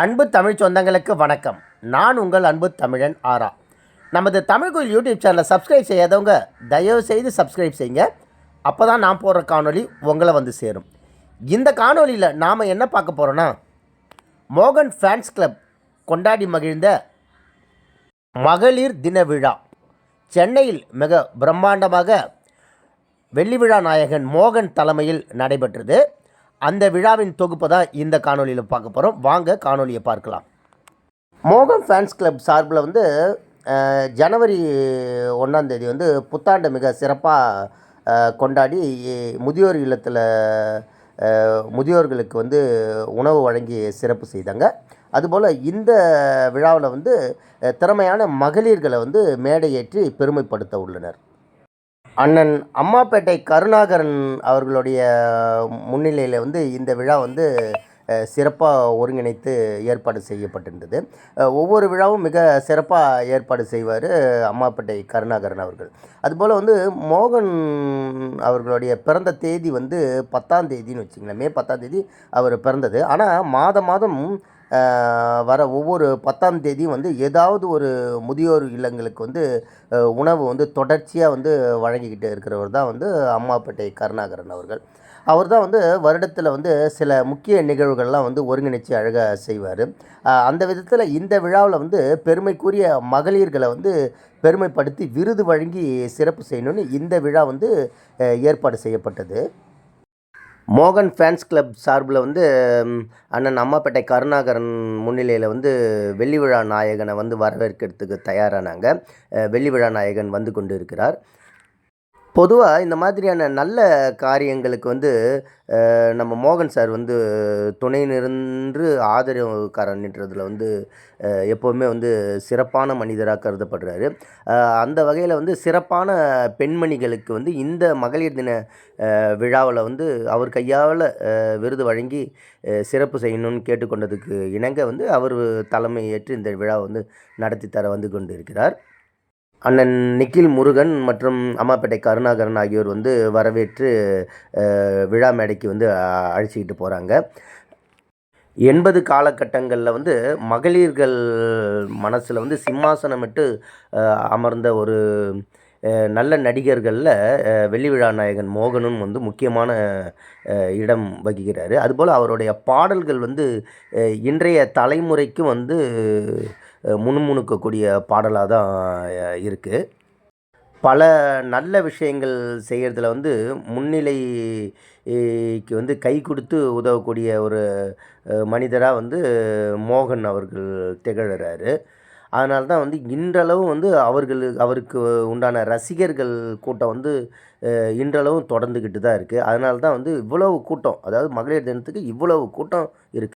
அன்பு தமிழ் சொந்தங்களுக்கு வணக்கம். நான் உங்கள் அன்பு தமிழன் ஆரா. நமது தமிழ் கோயில் யூடியூப் சேனலை சப்ஸ்கிரைப் செய்யாதவங்க தயவுசெய்து சப்ஸ்கிரைப் செய்யுங்க அப்போ தான் நான் போடுற காணொளி உங்களை வந்து சேரும். இந்த காணொளியில் நாம் என்ன பார்க்க போகிறோன்னா மோகன் ஃபேன்ஸ் கிளப் கொண்டாடி மகிழ்ந்த மகளிர் தின விழா. சென்னையில் மிக பிரம்மாண்டமாக வெள்ளி விழா நாயகன் மோகன் தலைமையில் நடைபெற்றது. அந்த விழாவின் தொகுப்பை தான் இந்த காணொலியில் பார்க்க போகிறோம் வாங்க காணொலியை பார்க்கலாம். மோகன் ஃபேன்ஸ் கிளப் சார்பில் வந்து ஜனவரி ஒன்றாம் தேதி வந்து புத்தாண்டு மிக சிறப்பாக கொண்டாடி முதியோர் இல்லத்தில் முதியோர்களுக்கு வந்து உணவு வழங்கி சிறப்பு செய்தாங்க. அதுபோல் இந்த விழாவில் வந்து திறமையான மகளிர்களை வந்து மேடையேற்றி பெருமைப்படுத்த உள்ளனர். அண்ணன் அம்மாப்பேட்டை கருணாகரன் அவர்களுடைய முன்னிலையில் வந்து இந்த விழா வந்து சிறப்பாக ஒருங்கிணைத்து ஏற்பாடு செய்யப்பட்டிருந்தது. ஒவ்வொரு விழாவும் மிக சிறப்பாக ஏற்பாடு செய்வார் அம்மாப்பேட்டை கருணாகரன் அவர்கள். அதுபோல் வந்து மோகன் அவர்களுடைய பிறந்த தேதி வந்து பத்தாம் தேதின்னு வச்சுங்களேன் மே பத்தாம் தேதி அவர் பிறந்தது. ஆனால் மாதம் மாதம் வர ஒவ்வொரு பத்தாம் தேதி வந்து ஏதாவது ஒரு முதியோர் இல்லங்களுக்கு வந்து உணவு வந்து தொடர்ச்சியாக வந்து வழங்கிக்கிட்டு இருக்கிறவர் தான் வந்து அம்மாப்பேட்டை கருணாகரன் அவர்கள். அவர் தான் வந்து வருடத்தில் வந்து சில முக்கிய நிகழ்வுகள்லாம் வந்து ஒருங்கிணைச்சு அழகாக செய்வார். அந்த விதத்தில் இந்த விழாவில் வந்து பெருமைக்குரிய மகளிர்களை வந்து பெருமைப்படுத்தி விருது வழங்கி சிறப்பு செய்யணும்னு இந்த விழா வந்து ஏற்பாடு செய்யப்பட்டது. மோகன் ஃபேன்ஸ் கிளப் சார்பில் வந்து அண்ணன் அம்மாப்பேட்டை கருணாகரன் முன்னிலையில் வந்து வெள்ளி விழா நாயகனை வந்து வரவேற்கிறதுக்கு தயாரானாங்க. வெள்ளி விழா நாயகன் வந்து கொண்டு இருக்கிறார் பொதுவாக இந்த மாதிரியான நல்ல காரியங்களுக்கு வந்து நம்ம மோகன் சார் வந்து துணை நின்று ஆதரவுக்காரன்றதில் வந்து எப்போவுமே வந்து சிறப்பான மனிதராக கருதப்படுறாரு. அந்த வகையில் வந்து சிறப்பான பெண்மணிகளுக்கு வந்து இந்த மகளிர் தின விழாவில் வந்து அவர் கையால் விருது வழங்கி சிறப்பு செய்யணும்னு கேட்டுக்கொண்டதுக்கு இணங்க வந்து அவர் தலைமையேற்று இந்த விழாவை வந்து நடத்தி தர வந்து கொண்டு இருக்கிறார் அண்ணன் நிக்கில் முருகன் மற்றும் அம்மாப்பேட்டை கருணாகரன் ஆகியோர் வந்து வரவேற்று விழா மேடைக்கு வந்து அழைச்சிக்கிட்டு போகிறாங்க எண்பது காலகட்டங்களில் வந்து மகளிர்கள் மனசில் வந்து சிம்மாசனமிட்டு அமர்ந்த ஒரு நல்ல நடிகர்களில் வெள்ளிவிழா வெள்ளி விழா நாயகன் மோகனும் வந்து முக்கியமான இடம் வகிக்கிறார். அதுபோல் அவருடைய பாடல்கள் வந்து இன்றைய தலைமுறைக்கும் வந்து முணுமுணுக்கக்கூடிய பாடலாக தான் இருக்குது பல நல்ல விஷயங்கள் செய்கிறதுல வந்து முன்னிலைக்கு வந்து கை கொடுத்து உதவக்கூடிய ஒரு மனிதராக வந்து மோகன் அவர்கள் திகழ்கிறாரு அதனால தான் வந்து இன்றளவும் வந்து அவர்கள் அவருக்கு உண்டான ரசிகர்கள் கூட்டம் வந்து இன்றளவும் தொடர்ந்துக்கிட்டு தான் இருக்குது அதனால தான் வந்து இவ்வளவு கூட்டம் அதாவது மகளிர் தினத்துக்கு இவ்வளவு கூட்டம் இருக்குது